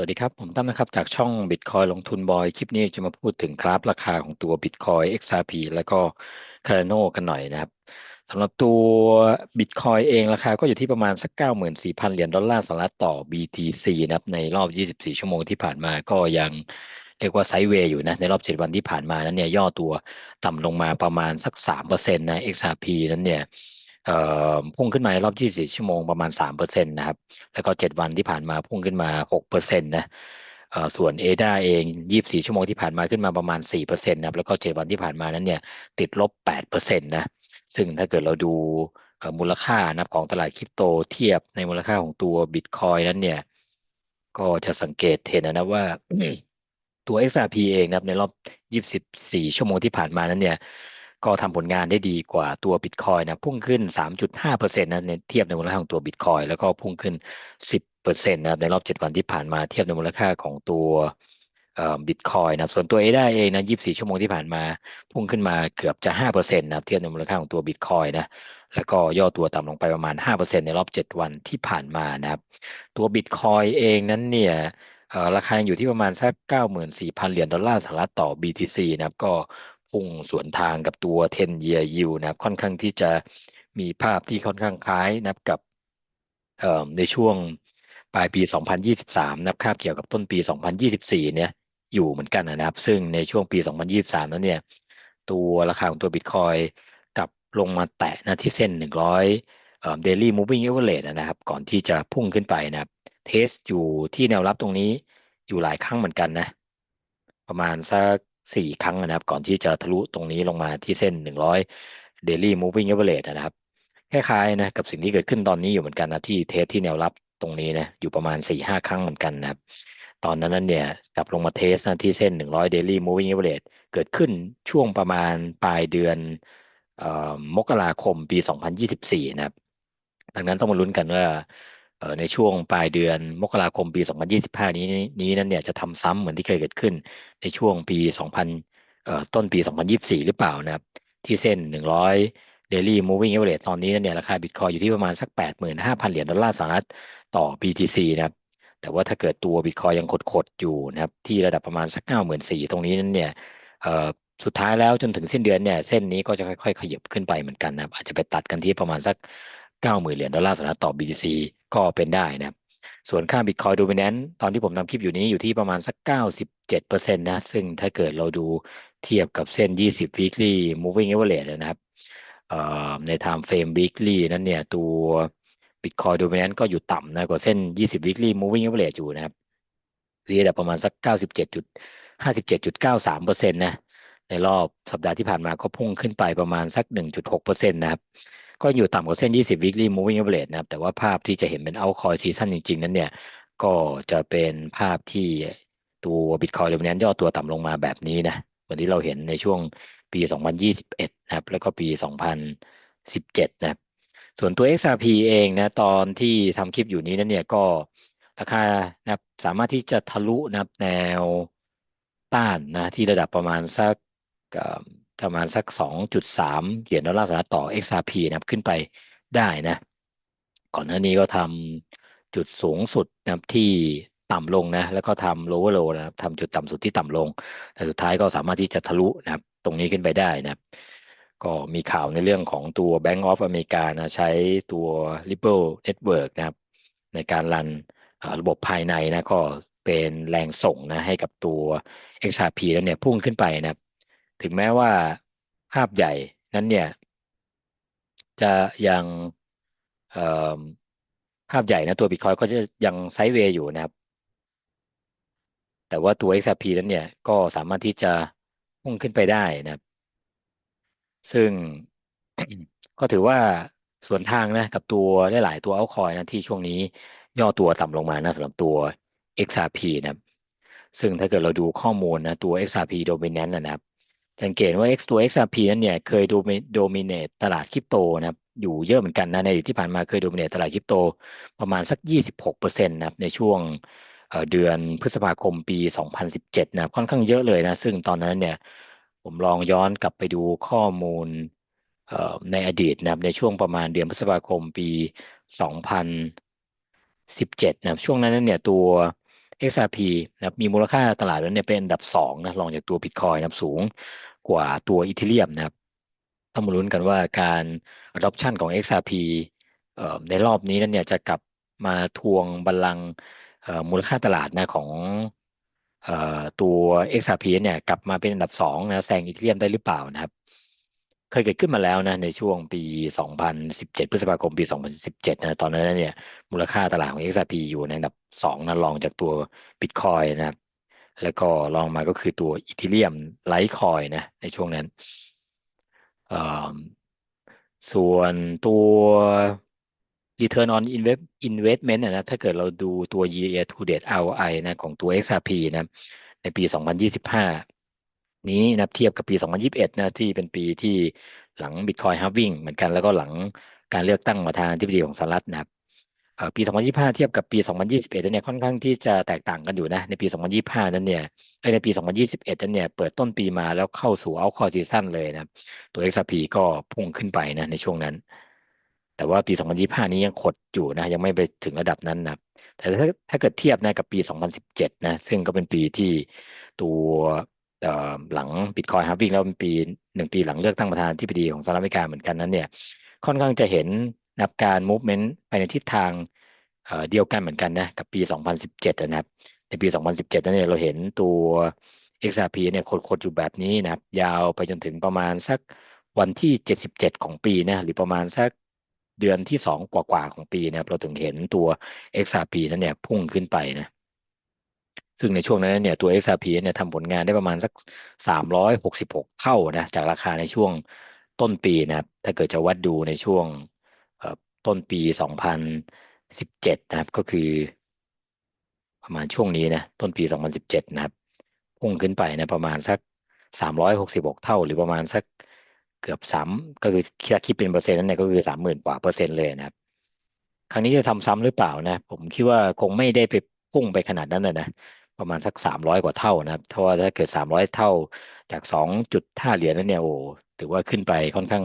สวัสดีครับ ผมตั้มนะครับ จากช่อง Bitcoin ลงทุนบอย คลิปนี้จะมาพูดถึงกราฟราคาของตัว Bitcoin XRP แล้วก็ Cardano กันหน่อยนะครับสำหรับตัว Bitcoin เองราคาก็อยู่ที่ประมาณสัก 94,000 เหรียญดอลลาร์สหรัฐต่อ BTC นะครับ ในรอบ 24 ชั่วโมงที่ผ่านมาก็ยังเรียกว่าไซด์เวย์อยู่นะ ในรอบ 7 วันที่ผ่านมานั้นเนี่ยย่อตัวต่ำลงมาประมาณสัก 3%นะ XRP นั้นเนี่ย พุ่งขึ้นมาในรอบ 24 ชั่วโมงประมาณ 3%นะครับ แล้วก็ 7 วันที่ผ่านมาพุ่งขึ้นมา 6%นะส่วนเอดาเอง 24 ชั่วโมงที่ผ่านมาขึ้นมาประมาณ 4%นะครับ แล้วก็ 7 วันที่ผ่านมานั้นเนี่ยติดลบ 8%นะ ซึ่งถ้าเกิดเราดูมูลค่านะของตลาดคริปโตเทียบในมูลค่าของตัวบิตคอยนั้นเนี่ย ก็จะสังเกตเห็นนะว่าตัว XRP เองนะครับในรอบ 24 ชั่วโมงที่ผ่านมานั้นเนี่ย ก็ทำผลงานได้ดีกว่าตัวบิตคอยนะพุ่งขึ้น 3.5%นะในเทียบในมูลค่าของตัวบิตคอยแล้วก็พุ่งขึ้น 10%นะในรอบ 7 วันที่ผ่านมาเทียบในมูลค่าของตัวบิตคอยนะส่วนตัวเอได้เองนะ 24 ชั่วโมงที่ผ่านมา พุ่งขึ้นมาเกือบจะ 5%นะเทียบในมูลค่าของตัวบิตคอยนะ แล้วก็ย่อตัวต่ำลงไปประมาณ 5%ในรอบ 7 วันที่ผ่านมานะครับ ตัวบิตคอยเองนั้นเนี่ยราคาอยู่ที่ประมาณสัก 94,000 เหรียญดอลลาร์สหรัฐต่อ BTC นะครับ ก็ พุ่งสวนทางกับตัว10 year yield นะครับค่อนข้างที่จะมีภาพที่ค่อนข้างคล้ายนะครับกับในช่วงปลายปี 2023 นะครับคาบเกี่ยวกับต้นปี 2024 เนี่ยอยู่เหมือนกันนะครับ ซึ่งในช่วงปี 2023 นั้นเนี่ยตัวราคาของตัวบิตคอยกลับลงมาแตะนะที่เส้น 100เอ่อ daily moving average นะครับ ก่อนที่จะพุ่งขึ้นไปนะครับ เทสอยู่ที่แนวรับตรงนี้อยู่หลายครั้งเหมือนกันนะ ประมาณสัก สี่ครั้งนะครับ ก่อนที่จะทะลุตรงนี้ลงมาที่เส้นหนึ่งร้อย daily moving average นะครับคล้ายๆนะกับสิ่งที่เกิดขึ้นตอนนี้อยู่เหมือนกันนะที่เทสที่แนวรับตรงนี้นะอยู่ประมาณสี่ห้าครั้งเหมือนกันนะครับ ตอนนั้นเนี่ยกลับลงมาเทสนะที่เส้นหนึ่งร้อย daily moving average เกิดขึ้นช่วงประมาณปลายเดือนมกราคมปี 2024 นะครับ ดังนั้นต้องมาลุ้นกันว่า ในช่วงปลายเดือนมกราคมปี 2025 นี้นี้นั้นเนี่ยจะทำซ้ำเหมือนที่เคยเกิดขึ้นในช่วงปี 2000 ต้นปี 2024 หรือเปล่านะครับ ที่เส้น 100 daily moving average ตอนนี้นั้นเนี่ยราคาบิตคอยอยู่ที่ประมาณสัก 85,000 เหรียญดอลลาร์สหรัฐต่อ BTC นะครับ แต่ว่าถ้าเกิดตัวบิตคอยยังขดๆอยู่นะครับ ที่ระดับประมาณสัก 94,000 ตรงนี้นั้นเนี่ยสุดท้ายแล้วจนถึงสิ้นเดือนเนี่ยเส้นนี้ก็จะค่อยๆ ขยับขึ้นไปเหมือนกันนะครับ อาจจะไปตัดกันที่ประมาณสัก 90,000 เหรียญดอลลาร์สหรัฐต่อ BTC ก็เป็นได้นะครับ ส่วนค่า Bitcoin Dominance ตอนที่ผมทำคลิปอยู่นี้อยู่ที่ประมาณสัก 97%นะ ซึ่งถ้าเกิดเราดูเทียบกับเส้น 20 weekly moving average นะครับใน time frame weekly นั้นเนี่ยตัว Bitcoin Dominance ก็อยู่ต่ำนะกว่าเส้น 20 weekly moving average อยู่นะครับเรียกประมาณสัก 97.57.93%นะในรอบสัปดาห์ที่ผ่านมาก็พุ่งขึ้นไปประมาณสัก 1.6%นะครับ ก็อยู่ต่ำกว่าเส้น 20 weekly moving average นะครับ แต่ว่าภาพที่จะเห็นเป็น altcoin season จริง ๆ นั้นเนี่ย ก็จะเป็นภาพที่ตัว Bitcoin เรเวนย่อตัวต่ำลงมาแบบนี้นะวันที่เราเห็นในช่วงปี 2021 นะครับ แล้วก็ปี 2017 นะครับ ส่วนตัว XRP เองนะ ตอนที่ทำคลิปอยู่นี้นั้นเนี่ยก็ราคานะสามารถที่จะทะลุนะแนวต้านนะที่ระดับประมาณสัก ประมาณสัก 2.3 เหรียญดอลลาร์สหรัฐต่อ XRP นะครับขึ้นไปได้นะ ก่อนหน้านี้ก็ทำจุดสูงสุดนะครับที่ต่ำลงนะ แล้วก็ทำ lower low นะครับทำจุดต่ำสุดที่ต่ำลง แต่สุดท้ายก็สามารถที่จะทะลุนะครับ ตรงนี้ขึ้นไปได้นะครับ ก็มีข่าวในเรื่องของตัว Bank of America นะใช้ตัว Ripple Network นะครับ ในการรันระบบภายในนะก็เป็นแรงส่งนะให้กับตัว XRP แล้วเนี่ยพุ่งขึ้นไปนะครับ ถึงแม้ว่าภาพใหญ่นั้นเนี่ย จะยังภาพใหญ่นะตัวบิตคอยก็จะยังไซด์เวย์อยู่นะครับ แต่ว่าตัว XRP นั้นเนี่ยก็สามารถที่จะพุ่งขึ้นไปได้นะครับ ซึ่งก็ถือว่าส่วนทางนะกับตัวได้หลายตัวเอาคอยนะที่ช่วงนี้ย่อตัวต่ำลงมานะสำหรับตัว XRP นะครับ ซึ่งถ้าเกิดเราดูข้อมูลนะตัว XRP dominant นะครับ สังเกตว่า X ตัว XRP นั้นเนี่ยเคยโดมิเนตตลาดคริปโตนะครับ อยู่เยอะเหมือนกันนะในที่ผ่านมาเคยโดมิเนตตลาดคริปโตประมาณสัก 26%นะครับในช่วงเดือนพฤษภาคมปี 2017 นะค่อนข้างเยอะเลยนะ ซึ่งตอนนั้นเนี่ยผมลองย้อนกลับไปดูข้อมูลในอดีตนะครับในช่วงประมาณเดือนพฤษภาคมปี 2017 นะช่วงนั้นเนี่ยตัว XRP นะครับมีมูลค่าตลาดนั้นเนี่ยเป็นอันดับสองนะรองจากตัว Bitcoin นะครับสูงกว่าตัวอีเธเรียมนะครับต้องมาลุ้นกันว่าการ adoption ของ XRP เอ่อในรอบนี้นั้นเนี่ยจะกลับมาทวงบัลลังก์มูลค่าตลาดนะของเอ่อตัว XRP เนี่ยกลับมาเป็นอันดับสองนะแซงอีเธเรียมได้หรือเปล่านะครับ เคยเกิดขึ้นมาแล้วนะในช่วงปี 2017 พฤษภาคมปี 2017 นะตอนนั้นเนี่ยมูลค่าตลาดของ XRP อยู่ในอันดับสองนะรองจากตัว Bitcoin นะครับ แล้วก็รองมาก็คือตัวอีเธเรียมไลท์คอยนะในช่วงนั้น ส่วนตัว return on investment นะถ้าเกิดเราดูตัว year to date ROI นะของตัว XRP นะในปี 2025 นี้นะเทียบกับปี 2021 นะที่เป็นปีที่หลัง Bitcoin halving เหมือนกันแล้วก็หลังการเลือกตั้งประธานาธิบดีของสหรัฐนะครับปี 2025 เทียบกับปี 2021เนี่ยค่อนข้างที่จะแตกต่างกันอยู่นะในปี 2025 นั้นเนี่ยในปี 2021 นั้นเนี่ยเปิดต้นปีมาแล้วเข้าสู่เอาคอซีซั่นเลยนะตัว XRP ก็พุ่งขึ้นไปนะในช่วงนั้น แต่ว่าปี 2025 นี้ยังขดอยู่นะยังไม่ไปถึงระดับนั้นนะแต่ถ้าถ้าเกิดเทียบนะกับปี 2017 นะซึ่งก็เป็นปีที่ตัว หลังบิตคอยฮาร์วิ่งแล้วเป็นปีหนึ่งปีหลังเลือกตั้งประธานาธิบดีของสหรัฐอเมริกาเหมือนกันนั้นเนี่ยค่อนข้างจะเห็นนับการ movement ไปในทิศทางเดียวกันเหมือนกันนะกับปี 2017 นะครับ ในปี 2017 นั้นเนี่ยเราเห็นตัว XRP เนี่ยโคดๆอยู่แบบนี้นะครับ ยาวไปจนถึงประมาณสักวันที่ 77 ของปีนะหรือประมาณสักเดือนที่สองกว่าๆของปีนะครับเราถึงเห็นตัว XRP นั้นเนี่ยพุ่งขึ้นไปนะ ซึ่งในช่วงนั้นเนี่ยตัว XRP เนี่ยทำผลงานได้ประมาณสักสามร้อยหกสิบหกเท่านะจากราคาในช่วงต้นปีนะครับถ้าเกิดจะวัดดูในช่วงต้นปีสองพันะครับก็คือ ประมาณช่วงนี้นะต้นปีสองพันะครับพุ่งขึ้นไปนะประมาณสักสามร้อยหกสิบหกเท่า หรือประมาณสักเกือบสามก็คือคิดเป็นเปอร์เซ็นต์นั้นเนี่ยก็คือสามหมื่นกว่าเปอร์เซ็นต์เลยนะครับครั้งนี้จะทำซ้ำหรือเปล่านะ ผมคิดว่าคงไม่ได้ไปพุ่งไปขนาดนั้นนะนะ ประมาณสักสามร้อยกว่าเท่านะครับเพราว่าถ้าเกิดสามร้อยเท่าจากสองจุดห้าเหรียญนั้นเนี่ยโอ้ถือว่าขึ้นไปค่อนข้าง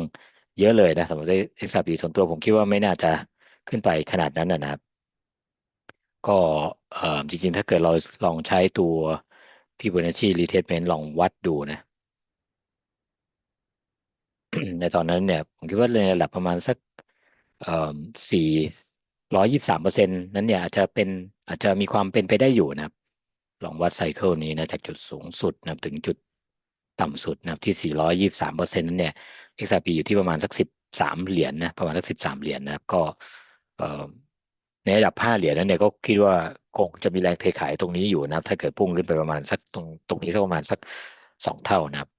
เยอะเลยนะสำหรับ XRP ส่วนตัวผมคิดว่าไม่น่าจะขึ้นไปขนาดนั้นนะครับ ก็จริงๆ ถ้าเกิดเราลองใช้ตัว Fibonacci retracement ลองวัดดูนะ ในตอนนั้นเนี่ย ผมคิดว่าในระดับประมาณสักสี่ร้อยยี่สิบสามเปอร์เซ็นต์นั้นเนี่ยอาจจะเป็นอาจจะมีความเป็นไปได้อยู่นะครับ ลองวัดไซเคิลนี้นะจากจุดสูงสุดนะถึงจุดต่ำสุดนะที่สี่ร้อยยี่สามเปอร์เซ็นต์นั้นเนี่ย XRP อยู่ที่ประมาณสักสิบสามเหรียญนนะประมาณสักสิบสามเหรียญนะก็ในระดับห้าเหรียญนั้นเนี่ยก็คิดว่าคงจะมีแรงเทขายตรงนี้อยู่นะครับ ถ้าเกิดพุ่งขึ้นไปประมาณสักตรงตรงนี้สักประมาณสักสองเท่านะครับ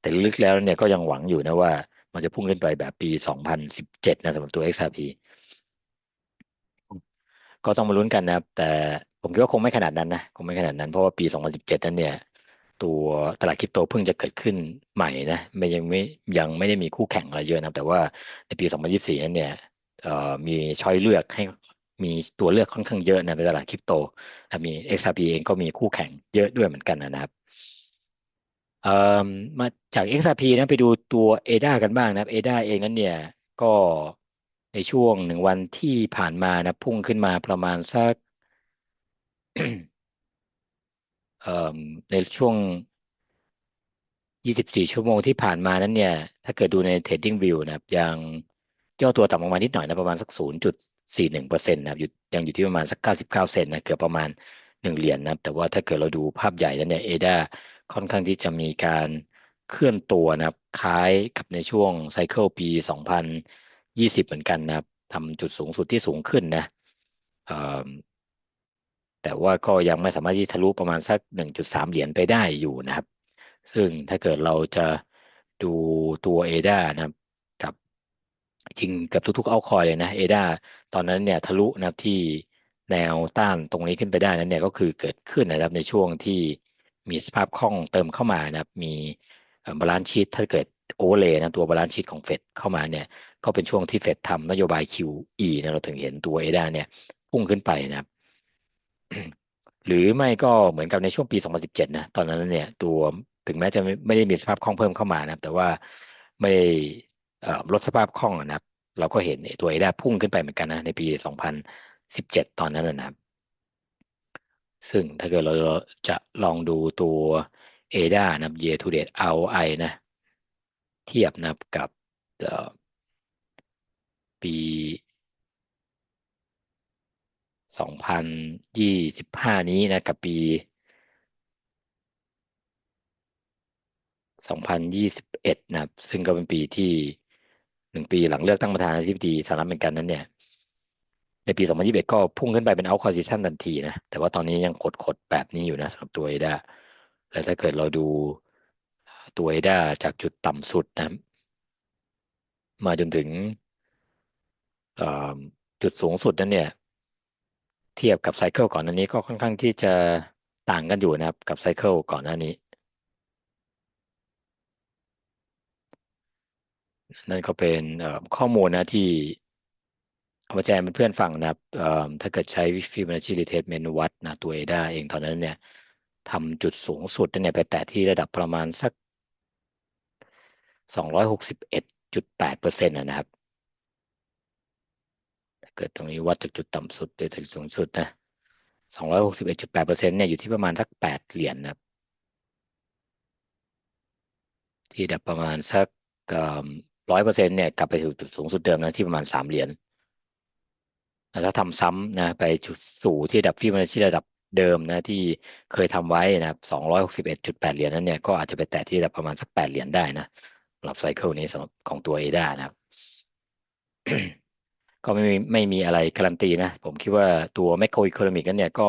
แต่ลึกแล้วเนี่ยก็ยังหวังอยู่นะว่ามันจะพุ่งขึ้นไปแบบปี 2017 นะสำหรับตัว XRP ก็ต้องมาลุ้นกันนะครับแต่ ผมคิดว่าคงไม่ขนาดนั้นนะคงไม่ขนาดนั้นเพราะว่าปี 2017 นั้นเนี่ย ตัวตลาดคริปโตเพิ่งจะเกิดขึ้นใหม่นะไม่ยังไม่ยังไม่ได้มีคู่แข่งอะไรเยอะนะแต่ว่าในปี 2024 นั้นเนี่ยมีช้อยเลือกให้มีตัวเลือกค่อนข้างเยอะในตลาดคริปโตมี XRP เองก็มีคู่แข่งเยอะด้วยเหมือนกันนะครับมาจาก XRP นะไปดูตัว ADA กันบ้างนะครับ ADA เองนั้นเนี่ยก็ในช่วงหนึ่งวันที่ผ่านมานะพุ่งขึ้นมาประมาณสัก ในช่วง 24 ชั่วโมงที่ผ่านมานั้นเนี่ย ถ้าเกิดดูใน Trading View นะครับ ยังย่อตัวต่ำลงมานิดหน่อยนะ ประมาณสัก 0.41%นะครับอยู่ยังอยู่ที่ประมาณสัก 99 เซนนะเกือบประมาณหนึ่งเหรียญนะแต่ว่าถ้าเกิดเราดูภาพใหญ่แล้วเนี่ยเอดาค่อนข้างที่จะมีการเคลื่อนตัวนะครับ คล้ายกับในช่วงไซเคิลปี 2020 เหมือนกันนะครับทำจุดสูงสุดที่สูงขึ้นนะ แต่ว่าก็ยังไม่สามารถที่ทะลุประมาณสัก 1.3 เหรียญไปได้อยู่นะครับ ซึ่งถ้าเกิดเราจะดูตัวเอดานะครับกับจริงกับทุกๆเอาคอยเลยนะเอดาตอนนั้นเนี่ยทะลุนะครับที่แนวต้านตรงนี้ขึ้นไปได้นั้นเนี่ยก็คือเกิดขึ้นนะครับในช่วงที่มีสภาพคล่องเติมเข้ามานะครับ มีบาลานซ์ชีตถ้าเกิดโอเวอร์เลยนะตัวบาลานซ์ชีตของเฟดเข้ามาเนี่ยก็เป็นช่วงที่เฟดทำนโยบาย QE นะเราถึงเห็นตัวเอดาเนี่ยพุ่งขึ้นไปนะครับ หรือไม่ก็เหมือนกับในช่วงปี 2017 นะ ตอนนั้นเนี่ยตัวถึงแม้จะไม่ได้มีสภาพคล่องเพิ่มเข้ามานะแต่ว่าไม่ได้ลดสภาพคล่องนะครับ เราก็เห็นตัวเอด้าพุ่งขึ้นไปเหมือนกันนะในปี 2017 ตอนนั้นนะครับ ซึ่งถ้าเกิดเราจะลองดูตัว ADA นะครับ year to date ROI นะ เทียบนะครับกับปี สองพันยี่สิบห้านี้นะกับปีสองพันยี่สิบเอ็ดนะครับ ซึ่งก็เป็นปีที่หนึ่งปีหลังเลือกตั้งประธานาธิบดีสหรัฐอเมริกันนั้นเนี่ย ในปีสองพันยี่สิบเอ็ดก็พุ่งขึ้นไปเป็นเอาคอร์ซิชันทันทีนะ แต่ว่าตอนนี้ยังขดๆแบบนี้อยู่นะสำหรับตัวเอดาและถ้าเกิดเราดูตัวเอดาจากจุดต่ำสุดนะ มาจนถึงจุดสูงสุดนั้นเนี่ย เทียบกับไซเคิลก่อนหน้านี้ก็ค่อนข้างที่จะต่างกันอยู่นะครับกับไซเคิลก่อนหน้านี้นั่นก็เป็นข้อมูลนะที่เอามาแจ้งเพื่อนฟังนะครับถ้าเกิดใช้ฟิบนาชิลิเทสเมนวัดนะตัวเอดาเองตอนนั้นเนี่ยทำจุดสูงสุดเนี่ยไปแตะที่ระดับประมาณสักสองร้อยหกสิบเอ็ดจุดแปดเปอร์เซ็นต์นะครับ เกิดตรงนี้วัดจากจุดต่ำสุดไปถึงสูงสุดนะสองร้อยหกสิบเอ็ดจุดแปดเปอร์เซ็นต์เนี่ยอยู่ที่ประมาณสักแปดเหรียญนะครับที่ดับประมาณสักร้อยเปอร์เซ็นต์เนี่ยกลับไปถึงจุดสูงสุดเดิมนะที่ประมาณสามเหรียญถ้าทำซ้ำนะไปจุดสู่ที่ดับฟิบนาชีระดับเดิมนะที่เคยทำไว้นะครับสองร้อยหกสิบเอ็ดจุดแปดเหรียญนั้นเนี่ยก็อาจจะไปแตะที่ระดับประมาณสักแปดเหรียญได้นะสำหรับไซเคิลนี้สำหรับของตัวเอดานะครับ ก็ไม่มีไม่มีอะไรการันตีนะ ผมคิดว่าตัวแมคโครอิคโนมิกนั้นเนี่ยก็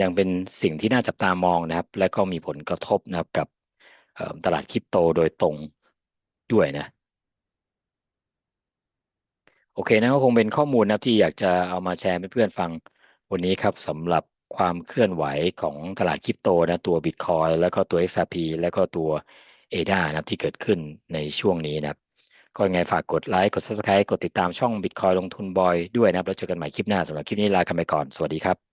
ยังเป็นสิ่งที่น่าจับตามองนะครับ และก็มีผลกระทบนะครับกับตลาดคริปโตโดยตรงด้วยนะ โอเคนะก็คงเป็นข้อมูลนะที่อยากจะเอามาแชร์ให้เพื่อนฟังวันนี้ครับสำหรับความเคลื่อนไหวของตลาดคริปโตนะตัว Bitcoin แล้วก็ตัว XRP แล้วก็ตัว ADA นะครับที่เกิดขึ้นในช่วงนี้นะครับ ก็ยังไงฝากกดไลค์กด Subscribe กดติดตามช่อง Bitcoin ลงทุนบอยด้วยนะครับ แล้วเจอกันใหม่คลิปหน้าสำหรับคลิปนี้ลากันไปก่อน สวัสดีครับ